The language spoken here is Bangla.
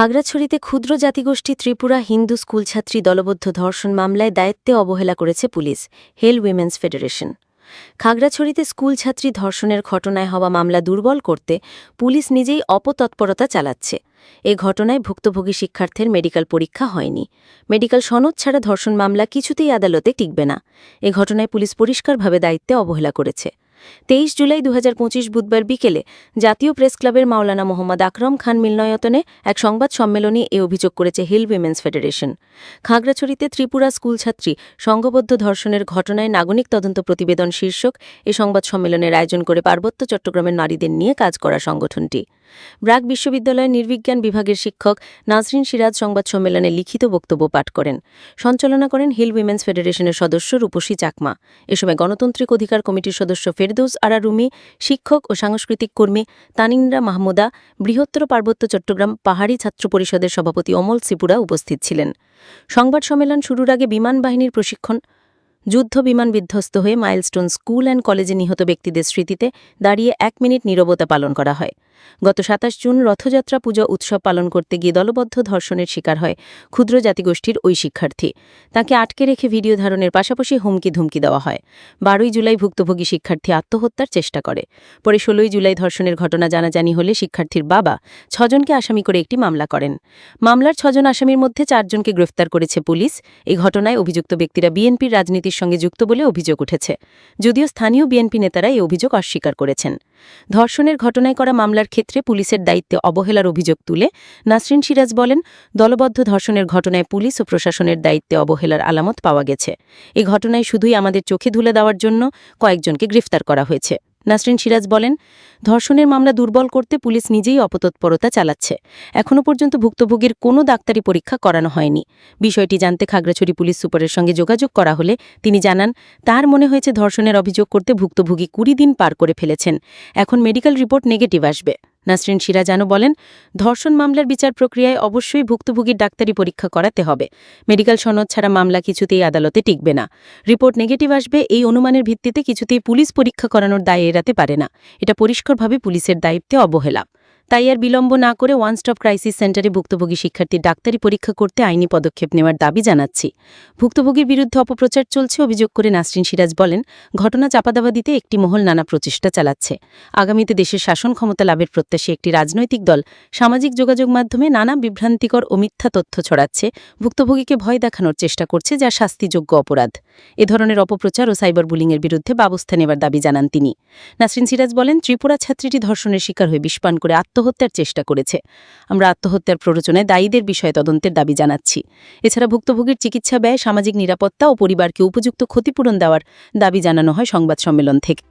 খাগড়াছড়িতে ক্ষুদ্র জাতিগোষ্ঠী ত্রিপুরা হিন্দু স্কুলছাত্রী দলবদ্ধ ধর্ষণ মামলায় দায়িত্বে অবহেলা করেছে পুলিশ, হেল উইমেন্স ফেডারেশন। খাগড়াছড়িতে স্কুলছাত্রী ধর্ষণের ঘটনায় হওয়া মামলা দুর্বল করতে পুলিশ নিজেই অপতৎপরতা চালাচ্ছে। এ ঘটনায় ভুক্তভোগী শিক্ষার্থীর মেডিকেল পরীক্ষা হয়নি। মেডিকেল সনদ ছাড়া ধর্ষণ মামলা কিছুতেই আদালতে টিকবে না। এ ঘটনায় পুলিশ পরিষ্কারভাবে দায়িত্বে অবহেলা করেছে। তেইশ জুলাই দু হাজার পঁচিশ বুধবার বিকেলে জাতীয় প্রেস ক্লাবের মাওলানা মোহাম্মদ আকরম খান মিলনয়তনে এক সংবাদ সম্মেলনে এ অভিযোগ করেছে হিল উইমেন্স ফেডারেশন। খাগড়াছড়িতে ত্রিপুরা স্কুলছাত্রী সংঘবদ্ধ ধর্ষণের ঘটনায় নাগরিক তদন্ত প্রতিবেদন শীর্ষক এ সংবাদ সম্মেলনের আয়োজন করে পার্বত্য চট্টগ্রামের নারীদের নিয়ে কাজ করা সংগঠনটি। ব্রাক বিশ্ববিদ্যালয়ের নির্বিজ্ঞান বিভাগের শিক্ষক নাজরিন সিরাজ সংবাদ সম্মেলনে লিখিত বক্তব্য পাঠ করেন। সঞ্চালনা করেন হিল উইমেন্স ফেডারেশনের সদস্য রূপসী চাকমা। এ সময় গণতান্ত্রিক অধিকার কমিটির সদস্য ফেরদৌস আরা রুমি শিক্ষক ও সাংস্কৃতিক কর্মী তানিন্দ্রা মাহমুদা, বৃহত্তর পার্বত্য চট্টগ্রাম পাহাড়ি ছাত্র পরিষদের সভাপতি অমল সিপুরা উপস্থিত ছিলেন। সংবাদ সম্মেলন শুরুর আগে বিমান বাহিনীর প্রশিক্ষণ যুদ্ধ বিমান বিধ্বস্ত হয়ে মাইলস্টোন স্কুল অ্যান্ড কলেজে নিহত ব্যক্তিদের স্মৃতিতে দাঁড়িয়ে এক মিনিট নীরবতা পালন করা হয়। গত সাতাশ জুন রথযাত্রা পুজো উৎসব পালন করতে গিয়ে দলবদ্ধ ধর্ষণের শিকার হয় ক্ষুদ্র জাতিগোষ্ঠীর ওই শিক্ষার্থী। তাকে আটকে রেখে ভিডিও ধারণের পাশাপাশি হুমকি ধুমকি দেওয়া হয়। বারোই জুলাই ভুক্তভোগী শিক্ষার্থী আত্মহত্যার চেষ্টা করে। পরে ষোলোই জুলাই ধর্ষণের ঘটনা জানাজানি হলে শিক্ষার্থীর বাবা ছজনকে আসামি করে একটি মামলা করেন। মামলার ছজন আসামির মধ্যে চারজনকে গ্রেফতার করেছে পুলিশ। এই ঘটনায় অভিযুক্ত ব্যক্তিরা বিএনপির রাজনীতির সঙ্গে যুক্ত বলে অভিযোগ উঠেছে। যদিও স্থানীয় বিএনপি নেতারা এই অভিযোগ অস্বীকার করেছেন। ধর্ষণের ঘটনায় করা মামলার ক্ষেত্রে পুলিশের দায়িত্বে অবহেলার অভিযোগ তুলে নাসরিন সিরাজ বলেন, দলবদ্ধ ধর্ষণের ঘটনায় পুলিশ ও প্রশাসনের দায়িত্বে অবহেলার আলামত পাওয়া গেছে। এই ঘটনায় শুধুই আমাদের চোখে ধুলে দেওয়ার জন্য কয়েকজনকে গ্রেফতার করা হয়েছে। নাসরিন সিরাজ বলেন, ধর্ষণের মামলা দুর্বল করতে পুলিশ নিজেই অপতৎপরতা চালাচ্ছে। এখনও পর্যন্ত ভুক্তভোগীর কোনো ডাক্তারি পরীক্ষা করানো হয়নি। বিষয়টি জানতে খাগড়াছড়ি পুলিশ সুপারের সঙ্গে যোগাযোগ করা হলে তিনি জানান, তার মনে হয়েছে ধর্ষণের অভিযোগ করতে ভুক্তভোগী কুড়ি দিন পার করে ফেলেছেন। এখন মেডিকেল রিপোর্ট নেগেটিভ আসবে। নাসরিন সিরাজানু বলেন, ধর্ষণ মামলার বিচার প্রক্রিয়ায় অবশ্যই ভুক্তভোগীর ডাক্তারি পরীক্ষা করাতে হবে। মেডিকেল সনদ ছাড়া মামলা কিছুতেই আদালতে টিকবে না। রিপোর্ট নেগেটিভ আসবে, এই অনুমানের ভিত্তিতে কিছুতেই পুলিশ পরীক্ষা করানোর দায় এড়াতে পারে না। এটা পরিষ্কারভাবে পুলিশের দায়িত্বে অবহেলা। তাই আর বিলম্ব না করে ওয়ান স্টপ ক্রাইসিস সেন্টারে ভুক্তভোগী শিক্ষার্থীর ডাক্তারি পরীক্ষা করতে আইনি পদক্ষেপ নেওয়ার দাবি জানাচ্ছি। ভুক্তভোগীর বিরুদ্ধে অপপ্রচার চলছে অভিযোগ করে নাসরিন সিরাজ বলেন, ঘটনা চাপাদাবা দিতে একটি মহল নানা প্রচেষ্টা চালাচ্ছে। আগামীতে দেশের শাসন ক্ষমতা লাভের প্রত্যাশী একটি রাজনৈতিক দল সামাজিক যোগাযোগ মাধ্যমে নানা বিভ্রান্তিকর ও মিথ্যা তথ্য ছড়াচ্ছে। ভুক্তভোগীকে ভয় দেখানোর চেষ্টা করছে যা শাস্তিযোগ্য অপরাধ। এ ধরনের অপপ্রচার ও সাইবার বুলিংয়ের বিরুদ্ধে ব্যবস্থা নেবার দাবি জানান তিনি। নাসরিন সিরাজ বলেন, ত্রিপুরা ছাত্রীটি ধর্ষণের শিকার হয়ে বিষপান করে আত্মহত্যার চেষ্টা করেছে। আমরা আত্মহত্যার প্ররোচনায় দায়ীদের বিষয়ে তদন্তের দাবি জানাচ্ছি। এছাড়া ভুক্তভোগীর চিকিৎসা ব্যয়, সামাজিক নিরাপত্তা ও পরিবারকে উপযুক্ত ক্ষতিপূরণ দেওয়ার দাবি জানানো হয় সংবাদ সম্মেলন থেকে।